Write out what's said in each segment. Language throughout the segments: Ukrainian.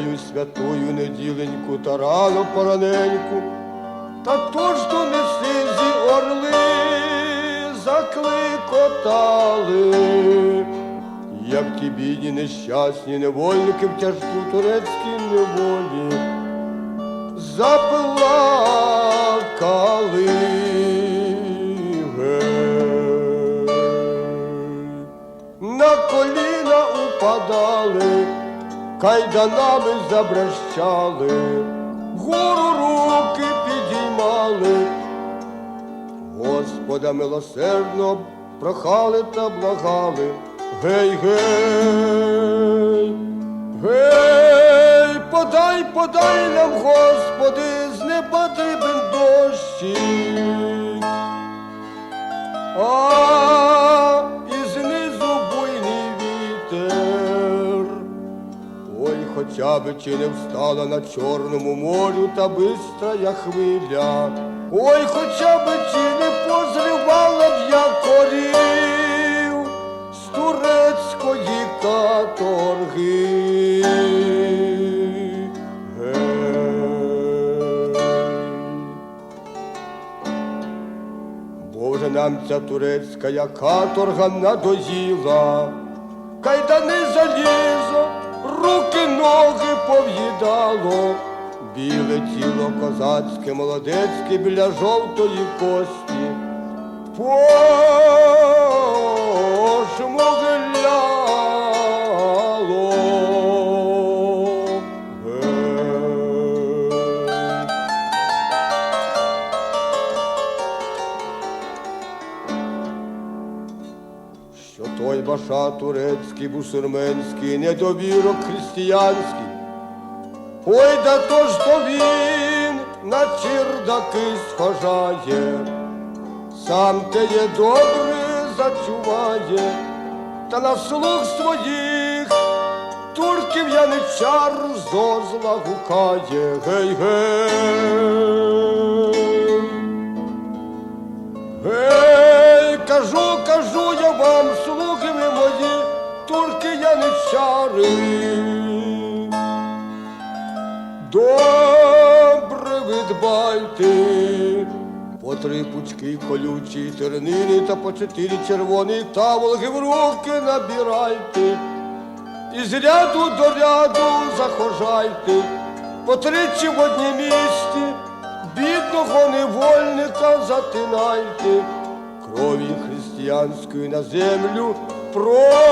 Гею святую неділеньку та рано пораненьку, та то ж донеси зі орли закликотали, як ті бідні нещасні невольники в тяжкій турецькій неволі заплакали. Кайданами забрещали, вгору руки підіймали. Господа милосердно прохали та благали. Гей, гей, гей, подай, подай нам, Господи, з неба дрібен дощик. Хоча би чи не встала на Чорному морю та бистрая хвиля. Ой, хоча би чи не позривала б я корів з турецької каторги. Боже, нам ця турецька каторга надоїла, кайдани залізо, руки, ноги пов'їдало, біле тіло козацьке, молодецьке біля жовтої кості. Пошмугляло. Баша турецький, бусурменський, недовірок християнський. Ой, да то ж то він на чердаки схожає, сам те є добре зачуває, та на слух своїх турків яничар зо зла гукає, гей, гей. Гей, кажу, кажу я вам, слуги ви мої, турки яничари. Добре ви дбайте, по три пучки колючі тернини та по чотири червоні таволги в руки набирайте. І з ряду до ряду захожайте, по тричі в одній місті, бідного невольника затинайте, крові християнської на землю проливайте.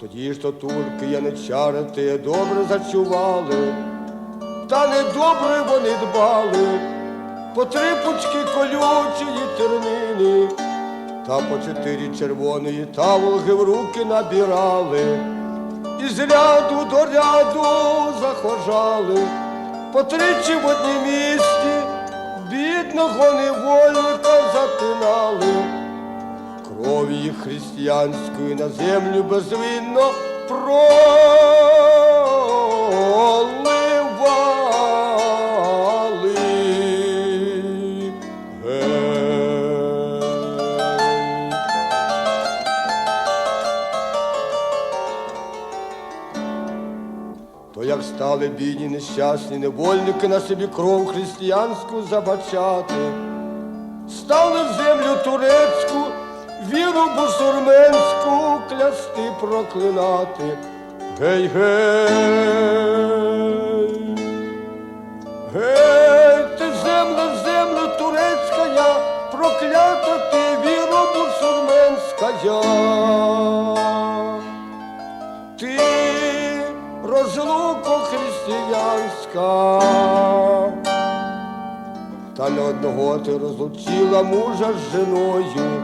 Тоді ж то турки яничари те добре зачували, та недобре вони дбали, по три пучки колючої тернини, та по чотири червоної таволги в руки набирали, і з ряду до ряду захожали, по тричі в одній місті бідного невольника затинали. Крові християнської на землю безвинно проливали. То як стали бідні нещасні невольники на собі кров християнську забачати, стали землю турецьку, віру бусурменську клясти проклинати. Гей, гей, гей, ти земля, земля турецька, я, проклята ти віра бусурменська. я. Християнська. Та не одного ти розлучила мужа з женою,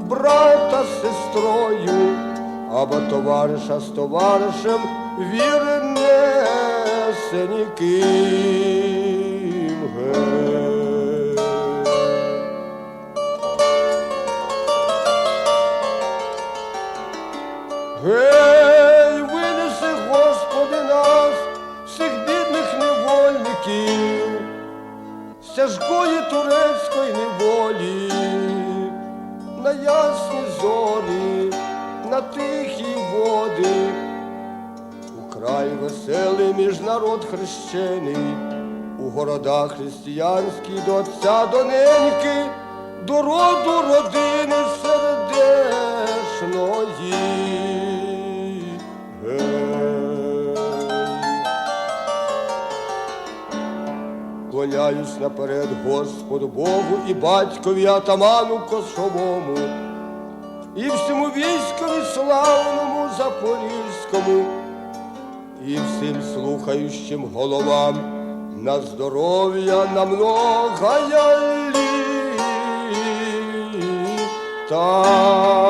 брата з сестрою, або товариша з товаришем віри несе ніким. сів, стяжкої турецької неволі, на ясні зорі, на тихі води, у край веселий міжнарод хрещений, у городах християнські до отця доненьки, до роду родини сердешної. Клоняюсь наперед Господу Богу і батькові атаману косовому, і всьому військові славному запорізькому, і всім слухаючим головам на здоров'я на многая літа.